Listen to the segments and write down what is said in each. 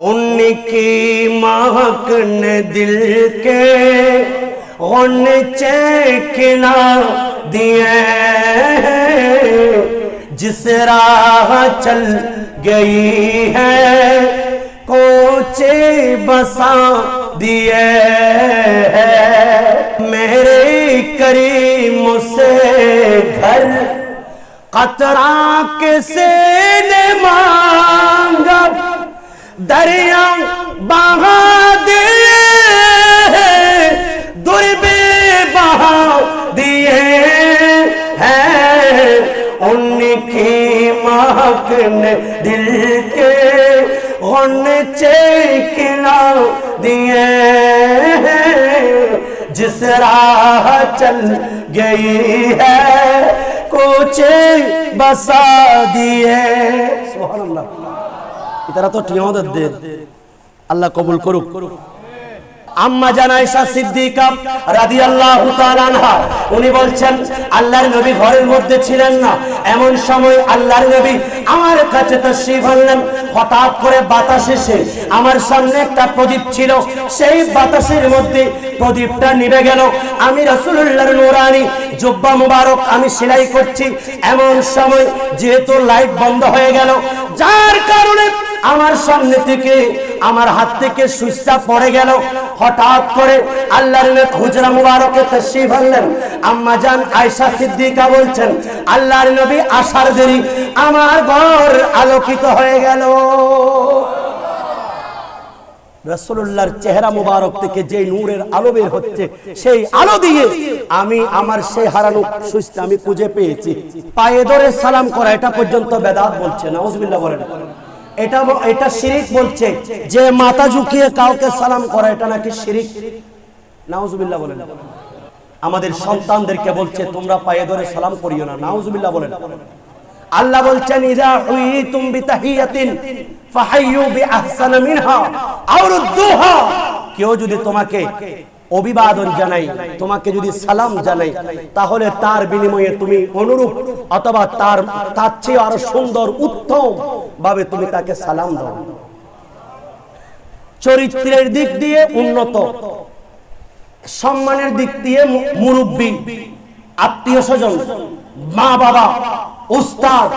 उनकी महक ने दिल के गौनचे खिला दिए जिस राह चल गई है, कोचे बसा दिए मेरे करीम से घर कतरा किसे ने मांगा दरिया बहा दे दुर्बे बहा दिए हैं। उनकी महक ने दिल के उन चेकिला दिए जिस राह चल गई है कोचे बसा दिए। सुहा এটারা তো টিয়ামতের দিন। আল্লাহ কবুল করুক। আম্মা জানাইশা সিদ্দিকা রাদিয়াল্লাহু তাআলা আনহা, উনি বলছেন, আল্লাহর নবী ঘরের মধ্যে ছিলেন না। এমন সময় আল্লাহর নবী আমার কাছে তাশরীফ আনলেন। হঠাৎ করে বাতাস এসে আমার সামনে একটা প্রদীপ ছিল। সেই বাতাসের মধ্যে প্রদীপটা নিভে গেল। আমি রাসূলুল্লাহর নূরানি, জুব্বা মুবারক আমি সেলাই করছি। এমন সময় যেহেতু লাইট বন্ধ হয়ে গেল, যার কারণে আমার সামনে থেকে আমার হাত থেকে সুইচটা পড়ে গেল। হঠাৎ করে আল্লাহর নবী হুজরা মুবারকে তাশরীফ আনলেন। আম্মা জান আয়েশা সিদ্দিকা বলছেন, আল্লাহর নবী আসার দেরি আমার ঘর আলোকিত হয়ে গেল। রসুল্লাহর চেহারা মুবারক থেকে যে নূরের আলো বের হচ্ছে, সেই আলো দিয়ে আমি আমার সেই হারানো সুইচটা আমি খুঁজে পেয়েছি। পায়ে ধরে সালাম করা, এটা পর্যন্ত বেদাত বলছে না, উজবিল্লাহ বলেন। এটা এটা শিরিক বলছে, যে মাথা ঝুঁকিয়ে কাউকে সালাম করা, এটা নাকি শিরিক? নাউজুবিল্লাহ বলেন। আমাদের সন্তানদেরকে বলছে, তোমরা পায়ে ধরে সালাম করিও না। নাউজুবিল্লাহ বলেন। আল্লাহ বলছেন, ইদা হুইতুম বিতাহিয়াতিন ফাহাইয়ু বিআহসানা মিনহা আও রুদ্দুহা। কেউ যদি তোমাকে অভিবাদন জানাই, তোমাকে যদি সালাম জানাই, তাহলে তার বিনিময়ে তুমি অনুরূপ অথবা তার তার চেয়ে আরও সুন্দর, উত্তম ভাবে তুমি তাকে সালাম দাও। চরিত্রের দিক দিয়ে উন্নত, সম্মানের দিক দিয়ে মুরব্বী, আত্মীয় স্বজন মা বাবা উস্তাদ,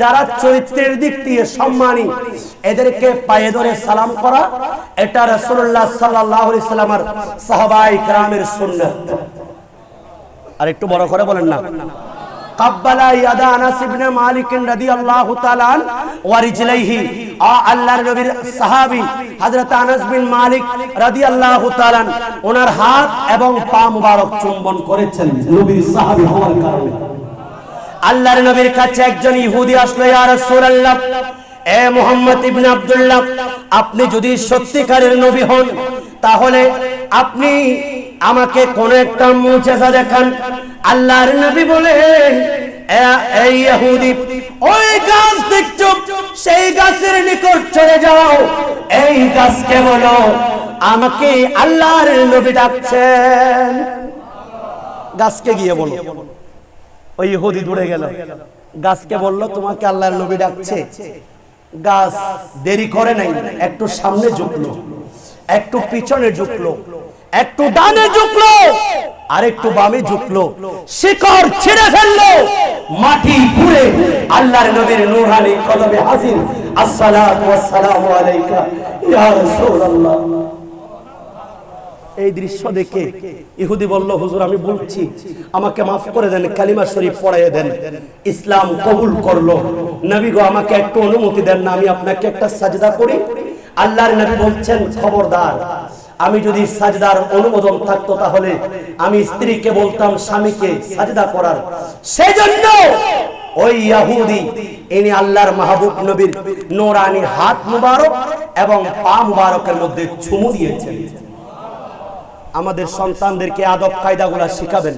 যারা চরিত্রের দিক দিয়ে সম্মানী, এদেরকে পায়ে ধরে সালাম করা, এটা রসুল্লাহ সাল্লামের সাহবাই গ্রামের শূন্য আর একটু বড় করে বলেন না। ওনার হাত এবং পা মুবারক চুম্বন করেছেন নবীর হওয়ার কারণে। আল্লাহর নবীর কাছে একজন ইহুদি আসলো, ইয়া রাসূলুল্লাহ, এ মুহাম্মদ ইবনে আব্দুল্লাহ, আপনি যদি সত্যিকারের নবী হন, তাহলে আপনি আমাকে কোন একটা মুজিজা দেখান। আল্লাহর নবী বলেন এই ইহুদি, ওই গাছ দেখছ, সেই গাছের নিকট চলে যাও, এই গাছকে বলো, আমাকে আল্লাহর নবী ডাকছেন। গাছকে গিয়ে বলো। ওই ইহুদি দূরে গেল। গাছকে বলল, তোমাকে আল্লাহর নবী ডাকছে। গাছ দেরি করে নাই, একটু সামনে ঝুঁকলো, একটু পিছনে ঝুঁকলো, একটু ডানে ঝুঁকলো আর একটু বামে ঝুঁকলো, শিকড় ছিঁড়ে ফেলল, মাটি পুড়ে আল্লাহর নবীর নূরানি কলবে হাজির। আসসালাতু ওয়াসসালামু আলাইকা ইয়া রাসূলুল্লাহ। এই দৃশ্য দেখে ইহুদি বলল, হুজুর, আমি বলছি, আমাকে মাফ করে দেন, কালিমা শরীফ পড়াইয়ে দেন। ইসলাম কবুল করল। নবী গো, আমাকে একটু অনুমতি দেন না, আমি আপনাকে একটা সাজদা করি। আল্লাহর নবী বলছেন, খবরদার, আমি যদি সাজদার অনুমোদন থাকতো তাহলে আমি স্ত্রীকে বলতাম, স্বামীকে সাজদা করার। সেজন্য ওই ইয়াহুদি, ইনি আল্লাহর মাহবুব নবীর নোরানি হাত মুবারক এবং পা মুবারকের মধ্যে চুমু দিয়েছেন। আমাদের সন্তানদেরকে আদব কায়দাগুলা শিখাবেন।